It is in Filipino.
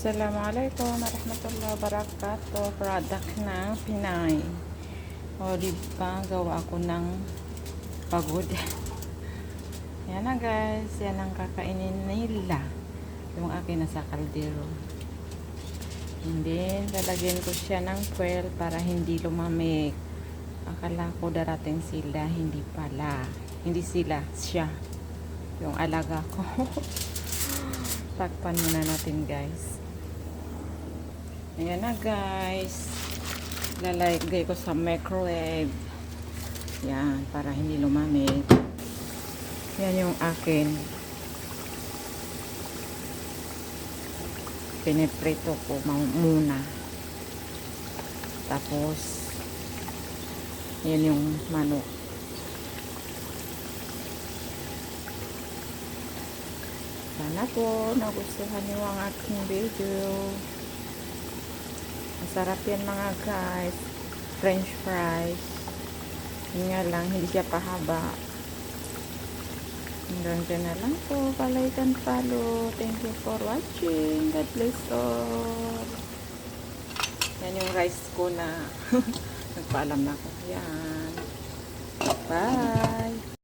Assalamualaikum warahmatullahi wabarakatuh. Product ng Pinay. O, di ba, gawa ako ng pagod. Yan na guys. Yan ang kakainin nila. Yung akin nasa kaldero. And then, lalagyan ko siya ng foil para hindi lumamig. Akala ko darating sila, hindi pala. Hindi sila, siya. Yung alaga ko. Takpan muna natin guys. Ayan na guys. Lalagay ko sa microwave. Yan, para hindi lumamig. Yan yung akin. Piniprito ko muna. Tapos, yan yung manok. Sana po nagustuhan niyo ang aking video. Masarap yan mga guys. French fries. Yun nga lang, hindi siya pahaba. Hanggang dyan na lang po. Palike and follow. Thank you for watching. God bless all. Yan yung rice ko na nagpaalam na ako. Yan. Bye.